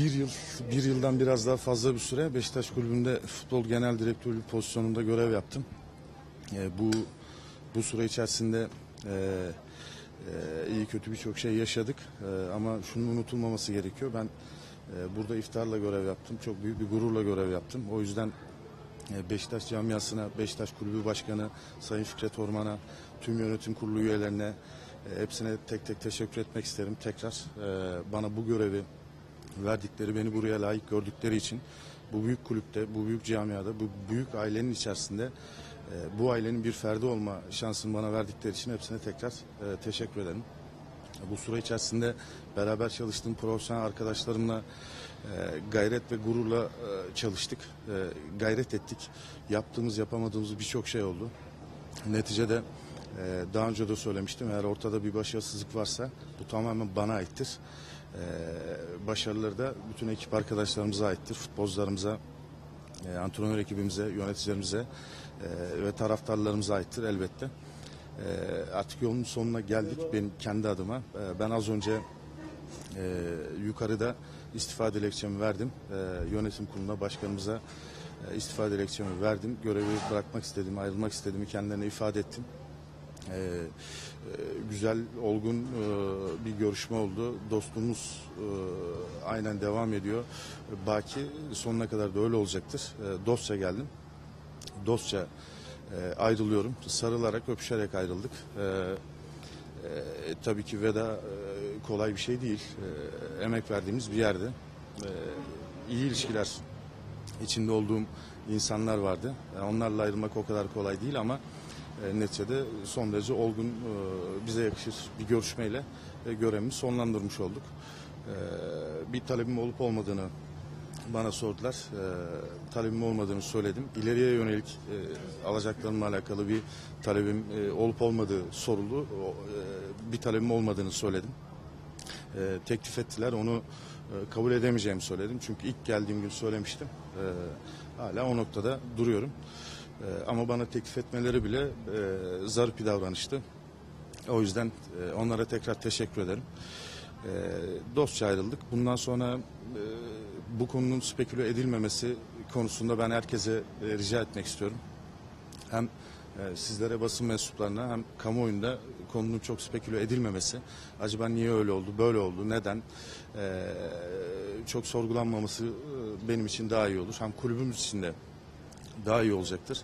bir yıl, bir yıldan biraz daha fazla bir süre Beşiktaş Kulübü'nde futbol genel direktörlüğü pozisyonunda görev yaptım. E, bu bu süre içerisinde e, e, iyi kötü birçok şey yaşadık E, ama şunun unutulmaması gerekiyor. Ben e, burada iftarla görev yaptım. Çok büyük bir gururla görev yaptım. O yüzden e, Beşiktaş camiasına, Beşiktaş Kulübü Başkanı Sayın Fikret Orman'a, tüm yönetim kurulu üyelerine e, hepsine tek tek teşekkür etmek isterim. Tekrar e, bana bu görevi verdikleri, beni buraya layık gördükleri için bu büyük kulüpte, bu büyük camiada, bu büyük ailenin içerisinde e, bu ailenin bir ferdi olma şansını bana verdikleri için hepsine tekrar e, teşekkür ederim. Bu süre içerisinde beraber çalıştığım profesyonel arkadaşlarımla e, gayret ve gururla e, çalıştık. E, gayret ettik. Yaptığımız, yapamadığımız birçok şey oldu. Neticede e, daha önce de söylemiştim. Eğer ortada bir başarısızlık varsa bu tamamen bana aittir. E, başarıları da bütün ekip arkadaşlarımıza aittir. Futbolcularımıza, e, antrenör ekibimize, yöneticilerimize e, ve taraftarlarımıza aittir elbette. E, artık yolun sonuna geldik benim kendi adıma. E, ben az önce e, yukarıda istifa dilekçemi verdim. E, yönetim kuruluna, başkanımıza e, istifa dilekçemi verdim. Görevi bırakmak istediğimi, ayrılmak istediğimi kendilerine ifade ettim. E, e, güzel, olgun e, bir görüşme oldu. Dostluğumuz e, aynen devam ediyor. Baki sonuna kadar da öyle olacaktır. E, dostça geldim. Dostça e, ayrılıyorum. Sarılarak, öpüşerek ayrıldık. E, e, tabii ki veda e, kolay bir şey değil. E, emek verdiğimiz bir yerde. E, iyi ilişkiler içinde olduğum insanlar vardı. E, onlarla ayrılmak o kadar kolay değil ama e, neticede son derece olgun, e, bize yakışır bir görüşmeyle e, sonlandırmış olduk. E, bir talebim olup olmadığını bana sordular. Talebim olmadığını söyledim. İleriye yönelik e, alacaklarımla alakalı bir talebim olup olmadığı soruldu. Bir talebim olmadığını söyledim. Teklif ettiler. Onu kabul edemeyeceğimi söyledim. Çünkü ilk geldiğim gün söylemiştim. Hala o noktada duruyorum. E, ama bana teklif etmeleri bile e, zarif bir davranıştı. O yüzden e, onlara tekrar teşekkür ederim. E, dostça ayrıldık. Bundan sonra e, bu konunun speküle edilmemesi konusunda ben herkese e, rica etmek istiyorum. Hem e, sizlere basın mensuplarına hem kamuoyunda konunun çok speküle edilmemesi. Acaba niye öyle oldu, böyle oldu, neden? E, çok sorgulanmaması e, benim için daha iyi olur. Hem kulübümüz için de daha iyi olacaktır.